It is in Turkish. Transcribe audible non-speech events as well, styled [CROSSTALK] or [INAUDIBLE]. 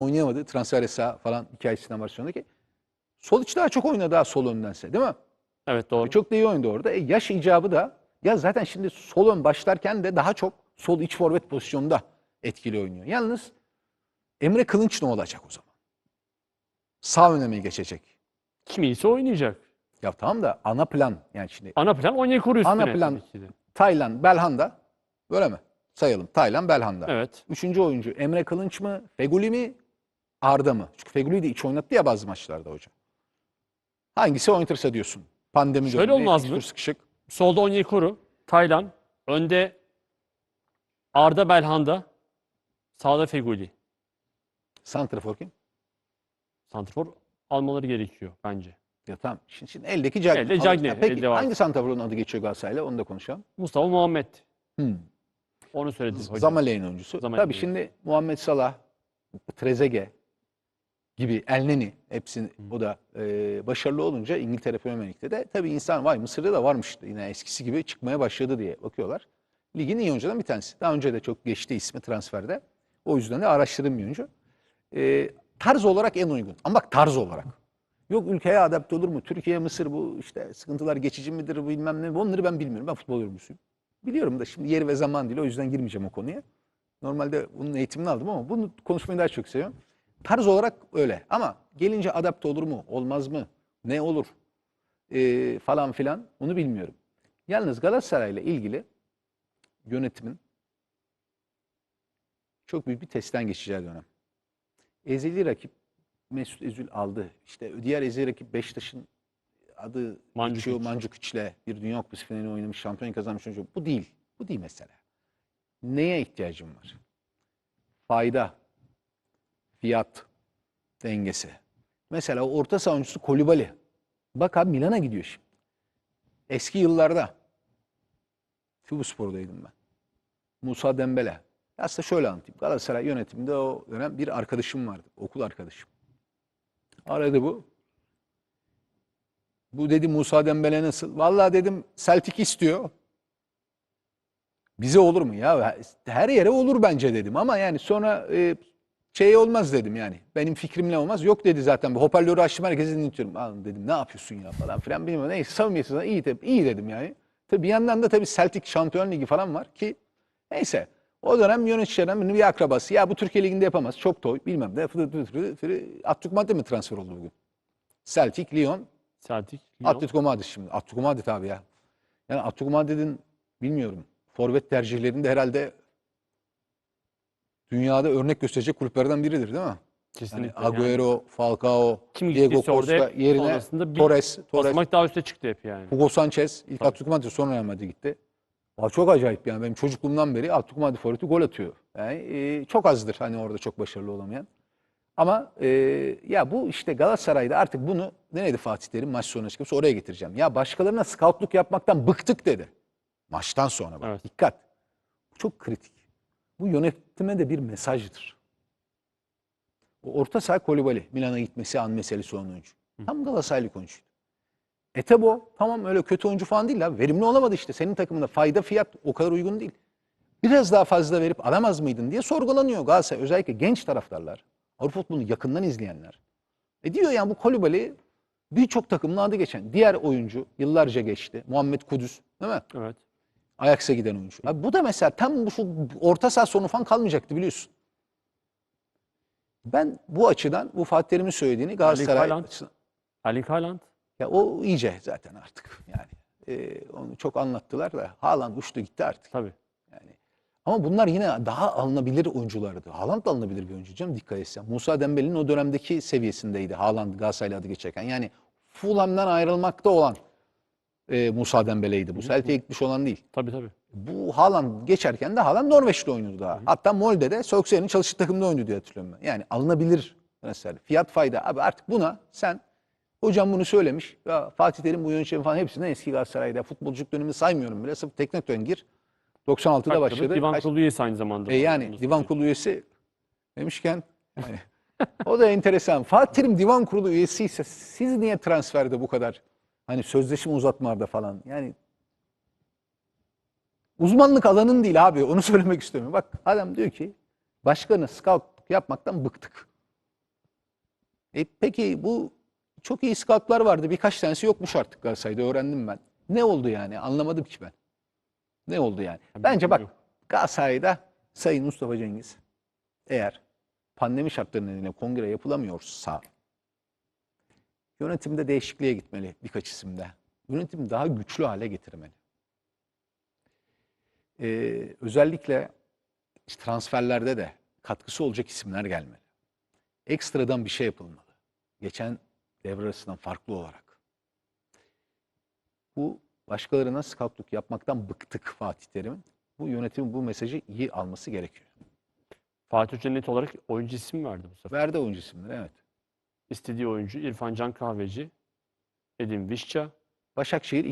oynayamadı. Transfer yasağı falan hikayesinden var sonraki. Sol iç daha çok oynadı daha sol öndense değil mi? Evet doğru. Çok da iyi oynadı orada. E, yaş icabı da ya zaten şimdi sol ön başlarken de daha çok sol iç forvet pozisyonunda etkili oynuyor. Yalnız Emre Kılınç ne olacak o zaman? Sağ öne mi geçecek? Kim iyiyse oynayacak. Ya tamam da ana plan yani şimdi Ana plan Onyekuru üstüne. Ana plan- tabii ki de. Taylan, Belhanda böyle mi? Sayalım. Taylan, Belhanda. Evet. Üçüncü oyuncu Emre Kılınç mı? Feguli mi? Arda mı? Çünkü Feguli'yi de iç oynattı ya bazı maçlarda hoca. Hangisi oynatırsa diyorsun. Pandemi Şöyle döneminde olmaz mı? Sıkışık. Solda Onyekuru, Taylan, önde Arda Belhanda, sağda Feguli. Santrafor kim? Santrfor almaları gerekiyor bence. Ya tamam. Şimdi, şimdi eldeki Cagney. Elde Cagney, Peki elde var. hangi santraforun adı geçiyor Galatasaray'la? Onu da konuşalım. Mustafa Muhammed. Hmm. Onu söyledi hocam. Zamalek'in oyuncusu. Zamalek Tabii şimdi Muhammed Salah, Trezeguet gibi Elneni hepsinin o da e, başarılı olunca İngiltere Premier Lig'de de tabii insan vay Mısır'da da varmış yine eskisi gibi çıkmaya başladı diye bakıyorlar. Ligin iyi oyuncularından bir tanesi. Daha önce de çok geçti ismi transferde. O yüzden de araştırdığım bir oyuncu. E, tarz olarak en uygun. Ama bak tarz olarak. Yok ülkeye adapte olur mu? Türkiye, Mısır bu işte sıkıntılar geçici midir bilmem ne. Onları ben bilmiyorum. Ben futbol yorumcusuyum. Biliyorum da şimdi yeri ve zaman değil. O yüzden girmeyeceğim o konuya. Normalde bunun eğitimini aldım ama bunu konuşmayı daha çok seviyorum. Tarz olarak öyle. Ama gelince adapte olur mu? Olmaz mı? Ne olur? Ee, falan filan onu bilmiyorum. Yalnız Galatasaray'la ilgili yönetimin çok büyük bir testten geçeceği dönem. Ezeli rakip Mesut Özil aldı. İşte diğer ezeli rakip Beşiktaş'ın adı Mandzukic. geçiyor Mandzukiç'le bir Dünya Kupası finali oynamış, şampiyon kazanmış çocuk. Bu değil. Bu değil mesele. Neye ihtiyacım var? Fayda, fiyat dengesi. Mesela orta saha oyuncusu Kolibali. Bak abi Milan'a gidiyor şimdi. Eski yıllarda Spor'daydım ben. Musa Dembele. Aslında şöyle anlatayım. Galatasaray yönetiminde o dönem bir arkadaşım vardı. Okul arkadaşım. Aradı bu. Bu dedi Musa Dembele nasıl? Vallahi dedim Celtic istiyor. Bize olur mu ya? Her yere olur bence dedim ama yani sonra e, şey olmaz dedim yani. Benim fikrimle olmaz. Yok dedi zaten. Bu hoparlörü açtım herkesi dinletiyorum. Alın dedim ne yapıyorsun ya falan filan bilmiyorum. Neyse samimiyetsiz iyi, de, iyi dedim yani. Tabii bir yandan da tabii Celtic Şampiyon Ligi falan var ki neyse. O dönem yöneticilerden bir akrabası. Ya bu Türkiye Ligi'nde yapamaz. Çok toy bilmem ne. Fıdı fıdı fıdı. Atletico Madrid mi transfer oldu bugün? Celtic, Lyon, Celtic, Lyon. Atletico Madrid şimdi. Atletico Madrid abi ya. Yani Atletico Madrid'in bilmiyorum. Forvet tercihlerinde herhalde dünyada örnek gösterecek kulüplerden biridir değil mi? Kesinlikle. yani. Agüero, Falcao, Kim Diego Costa yerine bir Torres, Torres, daha üste çıktı hep yani. Hugo Sanchez. İlk Tabii. Atletico Madrid sonra Real Madrid gitti. Aa, çok acayip yani benim çocukluğumdan beri Atletico Madrid forveti gol atıyor. Yani e, çok azdır hani orada çok başarılı olamayan. Ama e, ya bu işte Galatasaray'da artık bunu ne dedi Fatih Terim maç sonuna çıkıp oraya getireceğim. Ya başkalarına scoutluk yapmaktan bıktık dedi. Maçtan sonra bak Evet. dikkat. Bu çok kritik. Bu yönetime de bir mesajdır. O orta saha Kolibali Milan'a gitmesi an meselesi oyuncu. Tam Galatasaraylık oyuncuydu. Etebo tamam öyle kötü oyuncu falan değil abi. Verimli olamadı işte. Senin takımında fayda fiyat o kadar uygun değil. Biraz daha fazla verip alamaz mıydın diye sorgulanıyor Galatasaray. Özellikle genç taraftarlar. Avrupa futbolunu yakından izleyenler. E diyor yani bu Kolibali birçok takımın adı geçen. Diğer oyuncu yıllarca geçti. Muhammed Kudüs değil mi? Evet. Ajax'a giden oyuncu. Abi bu da mesela tam bu şu orta saha sonu falan kalmayacaktı biliyorsun. Ben bu açıdan bu Fatih Terim'in söylediğini Galatasaray Haaland. açısından- Erling Haaland. ya o iyice zaten artık yani. Ee, onu çok anlattılar da Haaland uçtu gitti artık. Tabii. Yani. Ama bunlar yine daha alınabilir oyunculardı. Haaland da alınabilir bir oyuncu canım dikkat etsen. Musa Dembele'nin o dönemdeki seviyesindeydi Haaland Galatasaray'la adı geçerken. Yani Fulham'dan ayrılmakta olan e, Musa Dembele'ydi. Bu Celtic'e gitmiş olan değil. Tabii tabii. Bu Haaland geçerken de Haaland Norveç'te oynuyordu daha. Hatta Molde'de Solskjaer'in çalıştığı takımda oynuyordu diye hatırlıyorum ben. Yani alınabilir mesela. Fiyat fayda. Abi artık buna sen hocam bunu söylemiş. Ya Fatih Terim bu yönetimi falan hepsinden eski Galatasaray'da. Futbolculuk dönemini saymıyorum bile. Sırf teknik gir. 96'da Tabii, başladı. Divan Kaç- kurulu üyesi aynı zamanda. e yani divan kurulu üyesi demişken yani, [LAUGHS] o da enteresan. Fatih Terim divan kurulu üyesi ise siz niye transferde bu kadar hani sözleşme uzatmalarda falan yani uzmanlık alanın değil abi onu [LAUGHS] söylemek istiyorum. Bak adam diyor ki başkanı scout yapmaktan bıktık. E peki bu çok iyi scoutlar vardı. Birkaç tanesi yokmuş artık Galatasaray'da öğrendim ben. Ne oldu yani? Anlamadım ki ben. Ne oldu yani? Bence bak. Galatasaray'da Sayın Mustafa Cengiz eğer pandemi şartları nedeniyle kongre yapılamıyorsa yönetimde değişikliğe gitmeli birkaç isimde. Yönetim daha güçlü hale getirmeli. Ee, özellikle transferlerde de katkısı olacak isimler gelmeli. Ekstradan bir şey yapılmalı. Geçen devre arasından farklı olarak. Bu başkalarına scoutluk yapmaktan bıktık Fatih Terim'in. Bu yönetimin bu mesajı iyi alması gerekiyor. Fatih Hoca net olarak oyuncu isim verdi bu sefer. Verdi oyuncu isimleri evet. İstediği oyuncu İrfan Can Kahveci, Edin Vişça, Başakşehir